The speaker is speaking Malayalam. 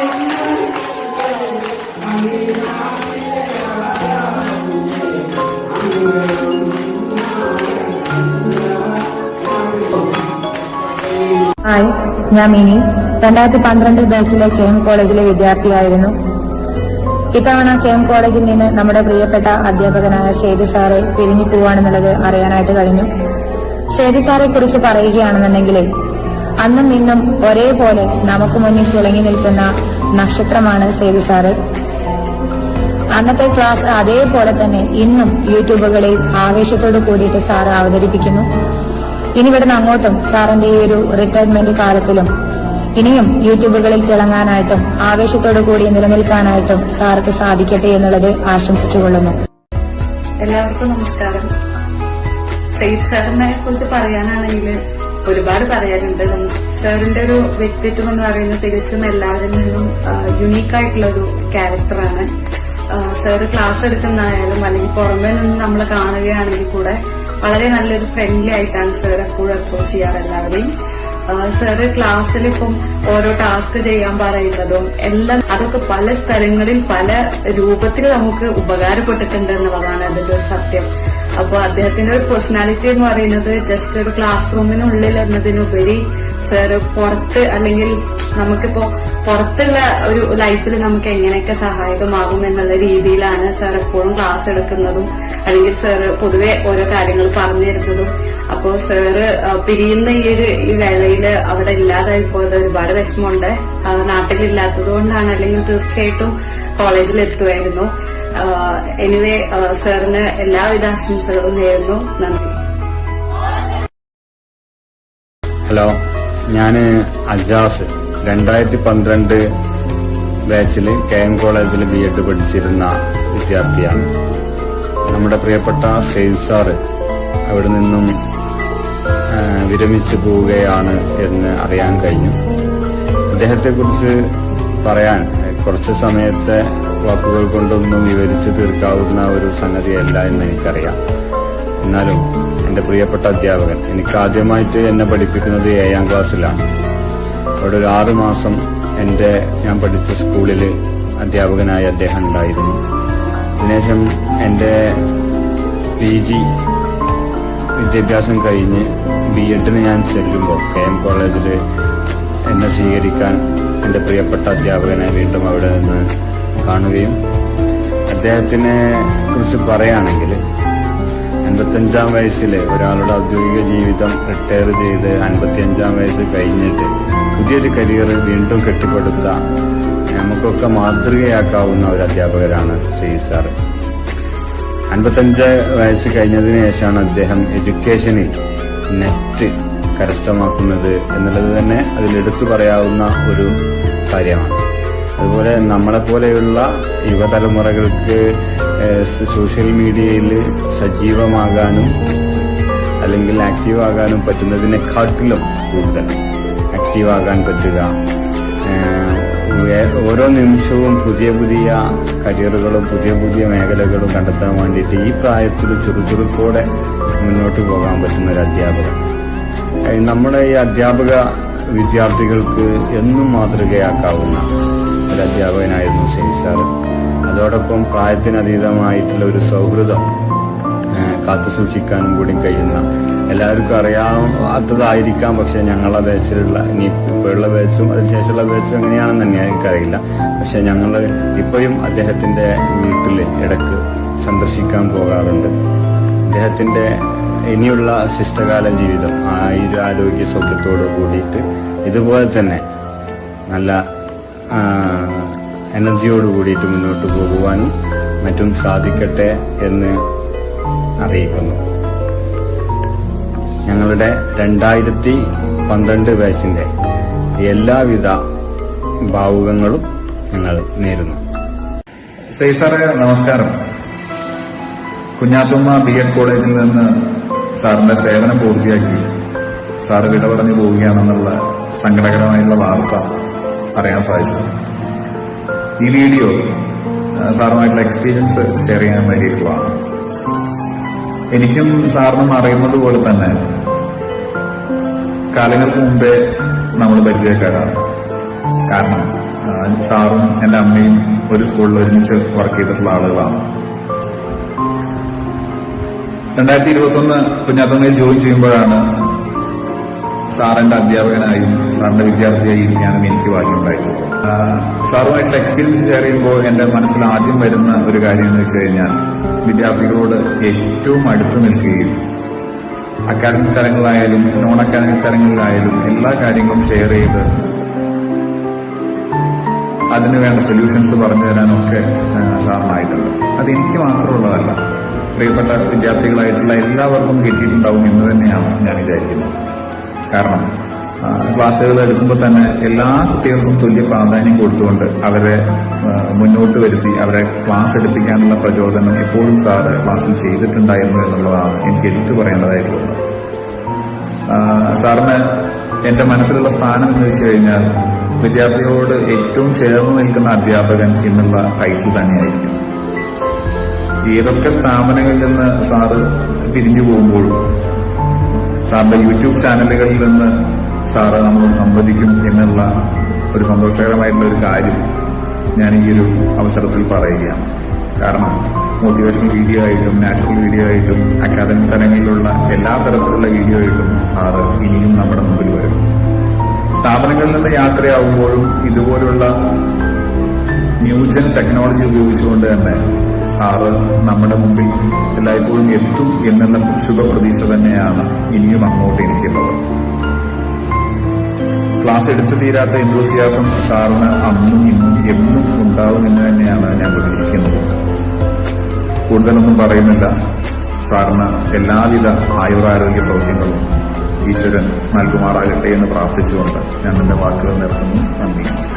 ഹായ് ഞാൻ മിനി. രണ്ടായിരത്തി പന്ത്രണ്ട് ബാച്ചിലെ കെ എം കോളേജിലെ വിദ്യാർത്ഥിയായിരുന്നു. ഇത്തവണ കെ എം കോളേജിൽ നിന്ന് നമ്മുടെ പ്രിയപ്പെട്ട അധ്യാപകനായ സേതു സാറെ പിരിഞ്ഞു പോവാണെന്നുള്ളത് അറിയാനായിട്ട് കഴിഞ്ഞു. സേതു സാറെ കുറിച്ച് പറയുകയാണെന്നുണ്ടെങ്കിൽ അന്നും ഇന്നും ഒരേപോലെ നമുക്ക് മുന്നിൽ തിളങ്ങി നിൽക്കുന്ന നക്ഷത്രമാണ് സേതു സാറ്. അന്നത്തെ ക്ലാസ് അതേപോലെ തന്നെ ഇന്നും യൂട്യൂബുകളിൽ ആവേശത്തോട് കൂടിയിട്ട് സാറ് അവതരിപ്പിക്കുന്നു. ഇനി ഇവിടുന്ന് അങ്ങോട്ടും സാറിന്റെ ഈ ഒരു റിട്ടയർമെന്റ് കാലത്തിലും ഇനിയും യൂട്യൂബുകളിൽ തിളങ്ങാനായിട്ടും ആവേശത്തോടു കൂടി നിലനിൽക്കാനായിട്ടും സാർക്ക് സാധിക്കട്ടെ എന്നുള്ളത് ആശംസിച്ചുകൊള്ളുന്നു എല്ലാവർക്കും നമസ്കാരം. സെയ്ഫ് സാറിനെ കുറിച്ച് പറയാനാണെങ്കിൽ ഒരുപാട് പറയാനുണ്ട്. നം- സാറിന്റെ ഒരു വ്യക്തിത്വം എന്ന് പറയുന്നത് തികച്ചും എല്ലാവരിൽ നിന്നും യുണീക്ക് ആയിട്ടുള്ള ഒരു ക്യാരക്ടറാണ് സാറ് ക്ലാസ് എടുക്കുന്നതായാലും അല്ലെങ്കിൽ പുറമെ നിന്ന് നമ്മൾ കാണുകയാണെങ്കിൽ കൂടെ വളരെ നല്ലൊരു ഫ്രണ്ട്ലി ആയിട്ടാണ് സാർ എപ്പോഴും അപ്രോച്ച് ചെയ്യാറ് എല്ലാവരെയും. സാറ് ക്ലാസ്സിൽ ഇപ്പം ഓരോ ടാസ്ക് ചെയ്യാൻ പറയുന്നതും എല്ലാം അതൊക്കെ പല സ്ഥലങ്ങളിൽ പല രൂപത്തിൽ നമുക്ക് ഉപകാരപ്പെട്ടിട്ടുണ്ട് എന്നുള്ളതാണ് അതിന്റെ ഒരു സത്യം. അപ്പൊ അദ്ദേഹത്തിന്റെ ഒരു പേഴ്സണാലിറ്റി എന്ന് പറയുന്നത് ജസ്റ്റ് ഒരു ക്ലാസ് റൂമിനുള്ളിൽ എന്നതിനുപരി സാറ് പുറത്ത് അല്ലെങ്കിൽ നമുക്കിപ്പോ പുറത്തുള്ള ഒരു ലൈഫിൽ നമുക്ക് എങ്ങനെയൊക്കെ സഹായകമാകും എന്നുള്ള രീതിയിലാണ് സാർ എപ്പോഴും ക്ലാസ് എടുക്കുന്നതും അല്ലെങ്കിൽ സാറ് പൊതുവെ ഓരോ കാര്യങ്ങൾ പറഞ്ഞു തരുന്നതും. അപ്പോ സാറ് പിരിയുന്ന ഈ ഒരു ഈ വേളയിൽ അവിടെ ഇല്ലാതായി പോയത് ഒരുപാട് വിഷമമുണ്ട്. നാട്ടിലില്ലാത്തത് കൊണ്ടാണ് അല്ലെങ്കിൽ തീർച്ചയായിട്ടും കോളേജിൽ എത്തുമായിരുന്നു. എനിവേ സാറിന് എല്ലാവിധ ആശംസകളും നേരുന്നു. നന്ദി. ഹലോ ഞാൻ അജാസ് രണ്ടായിരത്തി പന്ത്രണ്ട് ബാച്ചിൽ കെ എം കോളേജിൽ ബി എഡ് പഠിച്ചിരുന്ന വിദ്യാർത്ഥിയാണ്. നമ്മുടെ പ്രിയപ്പെട്ട സെയിൽ സാറ് അവിടെ നിന്നും വിരമിച്ചു പോവുകയാണ് എന്ന് അറിയാൻ കഴിഞ്ഞു. അദ്ദേഹത്തെക്കുറിച്ച് പറയാൻ കുറച്ച് സമയത്തെ വാക്കുകൾ കൊണ്ടൊന്നും വിവരിച്ചു തീർക്കാവുന്ന ഒരു സംഗതിയല്ല എന്ന് എനിക്കറിയാം. എന്നാലും എന്റെ പ്രിയപ്പെട്ട അധ്യാപകൻ എനിക്ക് ആദ്യമായിട്ട് എന്നെ പഠിപ്പിക്കുന്നത് ഏഴാം ക്ലാസ്സിലാണ്. അവിടെ ഒരു ആറു മാസം എന്റെ ഞാൻ പഠിച്ച സ്കൂളിൽ അധ്യാപകനായ അദ്ദേഹം ഉണ്ടായിരുന്നു. അതിനുശേഷം എന്റെ പി ജി വിദ്യാഭ്യാസം കഴിഞ്ഞ് ബി എഡിന് ഞാൻ ചെല്ലുമ്പോൾ കെ എം കോളേജിൽ എന്നെ സ്വീകരിക്കാൻ എന്റെ പ്രിയപ്പെട്ട അധ്യാപകനെ വീണ്ടും അവിടെ നിന്ന് കാണുകയും അദ്ദേഹത്തിനെ കുറിച്ച് പറയുകയാണെങ്കിൽ അൻപത്തഞ്ചാം വയസ്സിൽ ഒരാളുടെ ഔദ്യോഗിക ജീവിതം റിട്ടയർ ചെയ്ത് അൻപത്തിയഞ്ചാം വയസ്സ് കഴിഞ്ഞിട്ട് പുതിയൊരു കരിയർ വീണ്ടും കെട്ടിപ്പടുത്ത നമുക്കൊക്കെ മാതൃകയാക്കാവുന്ന ഒരു അധ്യാപകരാണ് ശ്രീ സാറ് അൻപത്തഞ്ച് വയസ്സ് കഴിഞ്ഞതിന് ശേഷമാണ് അദ്ദേഹം എഡ്യൂക്കേഷനിൽ നെറ്റ് കരസ്ഥമാക്കുന്നത് എന്നുള്ളത് തന്നെ അതിലെടുത്തു പറയാവുന്ന ഒരു കാര്യമാണ്. അതുപോലെ നമ്മളെ പോലെയുള്ള യുവതലമുറകൾക്ക് സോഷ്യൽ മീഡിയയിൽ സജീവമാകാനും അല്ലെങ്കിൽ ആക്റ്റീവ് ആകാനും പറ്റുന്നതിനെക്കാട്ടിലും കൂടുതൽ ആക്റ്റീവ് ആകാൻ പറ്റുക ഓരോ നിമിഷവും പുതിയ പുതിയ കരിയറുകളും പുതിയ പുതിയ മേഖലകളും കണ്ടെത്താൻ വേണ്ടിയിട്ട് ഈ പ്രായത്തിൽ ചുറുചുറുക്കോടെ മുന്നോട്ട് പോകാൻ പറ്റുന്ന ഒരു അധ്യാപകൻ. നമ്മുടെ ഈ അധ്യാപക വിദ്യാർത്ഥികൾക്ക് എന്നും മാതൃകയാക്കാവുന്ന ഒരു അധ്യാപകനായിരുന്നു ഷെയ്ഖ് സാറ് അതോടൊപ്പം പ്രായത്തിനതീതമായിട്ടുള്ള ഒരു സൗഹൃദം കാത്തുസൂക്ഷിക്കാനും കാത്തു സൂക്ഷിക്കാനും കൂടി കഴിയുന്ന. എല്ലാവർക്കും അറിയാത്തതായിരിക്കാം പക്ഷെ ഞങ്ങളുടെ ബാച്ചിലുള്ള ഇനി ഇപ്പോഴുള്ള ബാച്ചും അതിനുശേഷമുള്ള ബാച്ചും എങ്ങനെയാണെന്ന് തന്നെ എനിക്കറിയില്ല. പക്ഷെ ഞങ്ങൾ ഇപ്പോഴും അദ്ദേഹത്തിന്റെ വീട്ടിൽ ഇടയ്ക്ക് സന്ദർശിക്കാൻ പോകാറുണ്ട്. അദ്ദേഹത്തിന്റെ ഇനിയുള്ള ശിഷ്ടകാല ജീവിതം ആയുരാരോഗ്യ സൗഖ്യത്തോടു കൂടിയിട്ട് ഇതുപോലെ തന്നെ നല്ല എനർജിയോട് കൂടിയിട്ട് മുന്നോട്ട് പോകുവാനും മറ്റും സാധിക്കട്ടെ എന്ന് അറിയിക്കുന്നു. ഞങ്ങളുടെ രണ്ടായിരത്തി പന്ത്രണ്ട് ബാച്ചിന്റെ എല്ലാവിധ ഭാവുകങ്ങളും ഞങ്ങൾ നേരുന്നു. സൈസാറെ നമസ്കാരം. കുഞ്ഞാത്തുമ്മ ബി എഡ് കോളേജിൽ നിന്ന് സാറിന്റെ സേവനം പൂർത്തിയാക്കി സാറ് വിട പറഞ്ഞു പോവുകയാണെന്നുള്ള സങ്കടകരമായുള്ള വാർത്ത അറിയാൻ സാധിച്ചത്. ഈ വീഡിയോ സാറുമായിട്ടുള്ള എക്സ്പീരിയൻസ് ഷെയർ ചെയ്യാൻ വേണ്ടിയിട്ടുള്ളതാണ്. എനിക്കും സാറിനും അറിയുന്നത് പോലെ തന്നെ കാലങ്ങൾക്ക് മുമ്പേ നമ്മൾ പരിചയക്കാരാണ്. കാരണം സാറും എന്റെ അമ്മയും ഒരു സ്കൂളിൽ ഒരുമിച്ച് വർക്ക് ചെയ്തിട്ടുള്ള ആളുകളാണ്. രണ്ടായിരത്തി ഇരുപത്തൊന്ന് കുഞ്ഞാത്തമ്മയിൽ ജോയിൻ ചെയ്യുമ്പോഴാണ് സാറിന്റെ അധ്യാപകനായും സാറിന്റെ വിദ്യാർത്ഥിയായി ഇരിക്കാനും എനിക്ക് ഭാഗ്യമുണ്ടായിട്ടുള്ളത് സാറുമായിട്ടുള്ള എക്സ്പീരിയൻസ് ഷെയർ ചെയ്യുമ്പോൾ എന്റെ മനസ്സിൽ ആദ്യം വരുന്ന ഒരു കാര്യം എന്ന് വെച്ച് കഴിഞ്ഞാൽ വിദ്യാർത്ഥികളോട് ഏറ്റവും അടുത്ത് നിൽക്കുകയും അക്കാഡമിക് തലങ്ങളിലായാലും നോൺ അക്കാഡമിക് തലങ്ങളിലായാലും എല്ലാ കാര്യങ്ങളും ഷെയർ ചെയ്ത് അതിന് വേണ്ട സൊല്യൂഷൻസ് പറഞ്ഞു തരാനൊക്കെ സാറിനായിട്ടുണ്ട്. അത് എനിക്ക് മാത്രമുള്ളതല്ല. പ്രിയപ്പെട്ട വിദ്യാർത്ഥികളായിട്ടുള്ള എല്ലാവർക്കും കിട്ടിയിട്ടുണ്ടാവും എന്ന് തന്നെയാണ് ഞാൻ വിചാരിക്കുന്നത്. കാരണം ക്ലാസ്സുകൾ എടുക്കുമ്പോൾ തന്നെ എല്ലാ കുട്ടികൾക്കും തുല്യ പ്രാധാന്യം കൊടുത്തുകൊണ്ട് അവരെ മുന്നോട്ട് വരുത്തി അവരെ ക്ലാസ് എടുപ്പിക്കാനുള്ള പ്രചോദനം എപ്പോഴും സാറ് ക്ലാസ്സിൽ ചെയ്തിട്ടുണ്ടായിരുന്നു എന്നുള്ളതാണ് എനിക്ക് എടുത്തു പറയേണ്ടതായിട്ടുള്ളത്. സാറിന് എന്റെ മനസ്സിലുള്ള സ്ഥാനം എന്ന് വെച്ച് കഴിഞ്ഞാൽ വിദ്യാർത്ഥികളോട് ഏറ്റവും ചേർന്ന് നിൽക്കുന്ന അധ്യാപകൻ എന്നുള്ള ടൈറ്റിൽ തന്നെയായിരിക്കും. ഏതൊക്കെ സ്ഥാപനങ്ങളിൽ നിന്ന് സാറ് പിരിഞ്ഞു പോകുമ്പോഴും സാറിന്റെ യൂട്യൂബ് ചാനലുകളിൽ നിന്ന് സാറ് നമ്മൾ സംവദിക്കും എന്നുള്ള ഒരു സന്തോഷകരമായിട്ടുള്ള ഒരു കാര്യം ഞാൻ ഈ ഒരു അവസരത്തിൽ പറയുകയാണ്. കാരണം മോട്ടിവേഷണൽ വീഡിയോ ആയിട്ടും നാച്ചുറൽ വീഡിയോ ആയിട്ടും അക്കാദമിക് തലങ്ങളിലുള്ള എല്ലാ തരത്തിലുള്ള വീഡിയോ ആയിട്ടും സാറ് ഇനിയും നമ്മുടെ മുമ്പിൽ വരും. സ്ഥാപനങ്ങളിൽ നിന്ന് യാത്രയാവുമ്പോഴും ഇതുപോലുള്ള ന്യൂജൻ ടെക്നോളജി ഉപയോഗിച്ചുകൊണ്ട് തന്നെ സാറ് നമ്മുടെ മുമ്പിൽ എല്ലായ്പ്പോഴും എത്തും എന്നുള്ള ശുഭപ്രതീക്ഷ തന്നെയാണ് ഇനിയും അങ്ങോട്ട് എനിക്കുള്ളത് ക്ലാസ് എടുത്തു തീരാത്ത എന്തോസിയാസം സാറിന് അന്നും ഇന്നും എന്നും ഉണ്ടാവുമെന്ന് തന്നെയാണ് ഞാൻ പ്രതീക്ഷിക്കുന്നത്. കൂടുതലൊന്നും പറയുന്നില്ല. സാറിന് എല്ലാവിധ ആയുരാരോഗ്യ സൗഖ്യങ്ങളും ഈശ്വരൻ നൽകുമാറാകട്ടെ എന്ന് പ്രാർത്ഥിച്ചുകൊണ്ട് ഞാൻ എന്റെ വാക്കുകൾ നിർത്തുന്നു. നന്ദി.